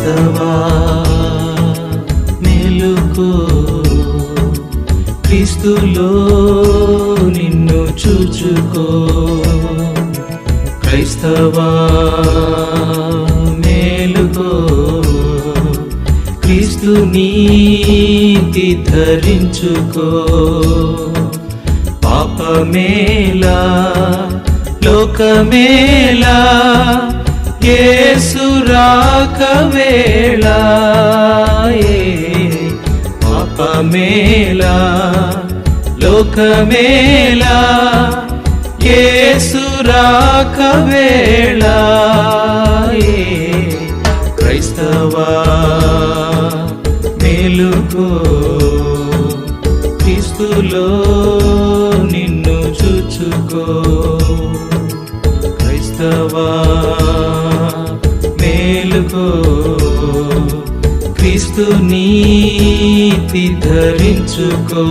క్రీస్తవా మెలుకో. క్రీస్తులో నిన్ను చూచుకో. క్రైస్తవా మేలుకో. క్రీస్తు నీతి ధరించుకో. పాపమేలా లోకమేలా యేసు రాకవేళ పాపమేలా లోకమేలా యేసు రాకవేళ క్రైస్తవా మేలుకో క్రీస్తులో నిన్ను చూచుకో. మేలుకో. క్రీస్తు నీతి ధరించుకో.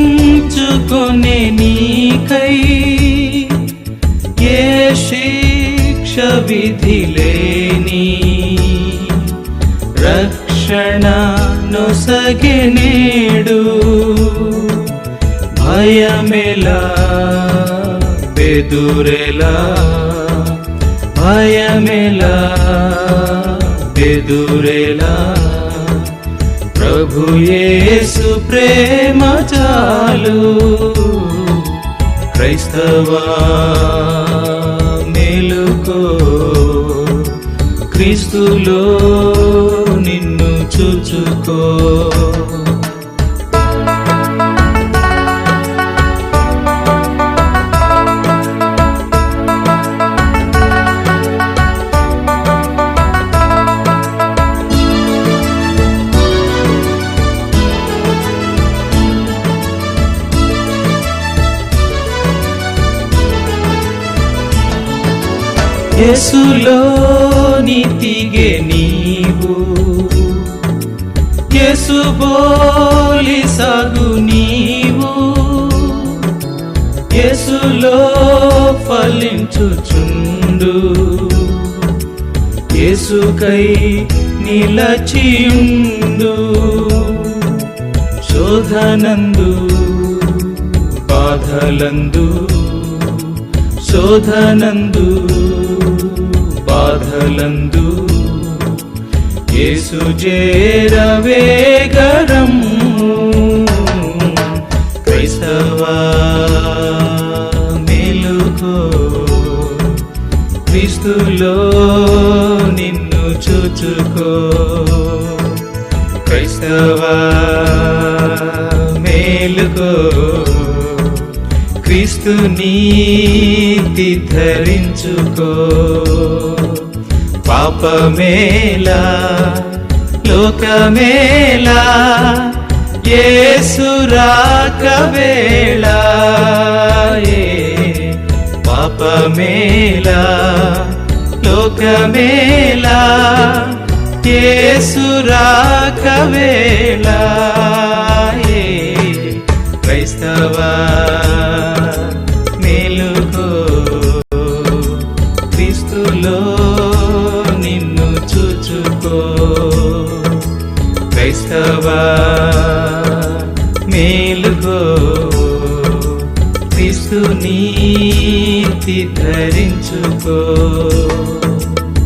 అప్పగించుకొనే నీకై ఏ శిక్ష విధి లేని రక్షణ నొసగినేడు భయమెలా బెదురెలా భయమెలా బెదురెలా ప్రభు యేసు ప్రేమ చాలు. క్రైస్తవా మేలుకో. క్రీస్తులో నిన్ను చూచుకో. యేసులో నీతిగే నీవు. యేసు బోలి సాగు నీవు. యేసులో ఫలించుచుండు. యేసుకై నిలచియుండు. శోధనందు బాధలందు శోధనందు బాధలందు యేసు చేరవేగరం క్రైస్తవా మేలుకో క్రీస్తులో నిన్ను చూచుకో. క్రైస్తవా క్రీస్తు నీతి ధరించుకో. పాపమేలా లోకమేలా యేసు రాకవేళ పాపమేలా లోకమేలా యేసు రాకవేళ క్రైస్తవా. క్రీస్తులో నిన్ను చూచుకో. క్రైస్తవా మేలుకో. క్రీస్తు నీతి ధరించుకో.